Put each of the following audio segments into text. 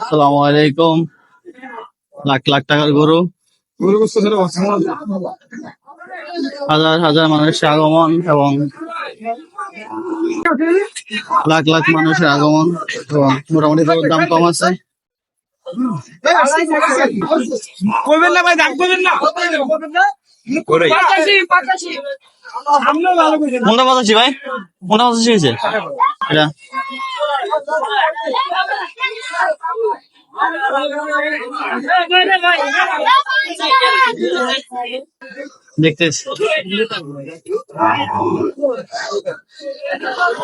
সালামু আলাইকুম। লাখ লাখ টাকার গরু। হাজার হাজার মানুষের আগমন এবং লাখ লাখ মানুষের আগমন এবং মোটামুটি গরুর দাম কম আছে। করবেন না ভাই দাম করবেন না। কোনটা ভাই? কোনটা হয়েছে? এটা।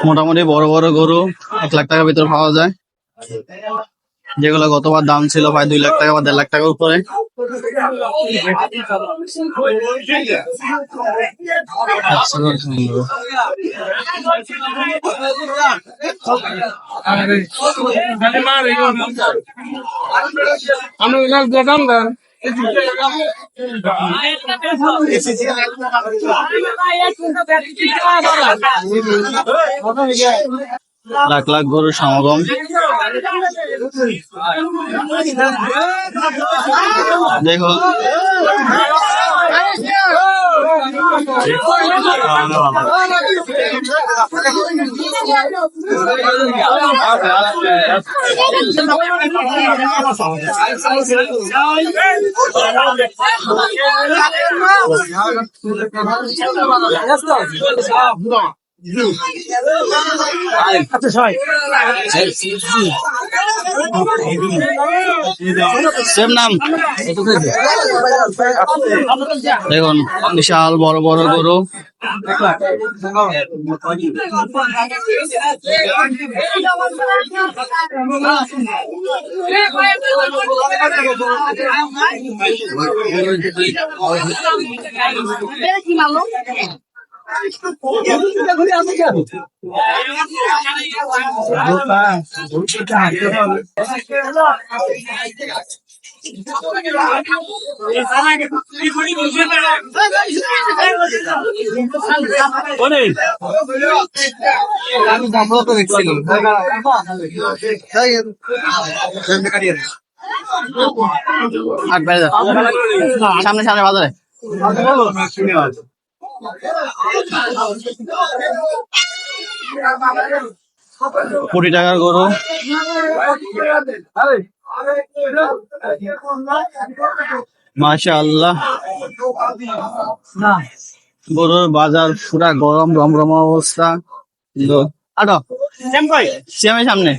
মোটামুটি বড় বড় গরু এক লাখ টাকার ভিতর পাওয়া যায় যেগুলো গতবার দাম ছিল প্রায় দুই লাখ টাকা বা দেড় লাখ টাকার উপরে। আমি না লাখ লাখ গরুর সমাগম। দেখো। সেম নাম দেখুন বিশাল বড় বড় গরু। আট বাইরে যাও। সামনে সামনে বাজারে কোটি টাকার গরু। মাশা আল্লাহ গরুর বাজার পুরা গরম রমরম অবস্থা। আটো। সামনে।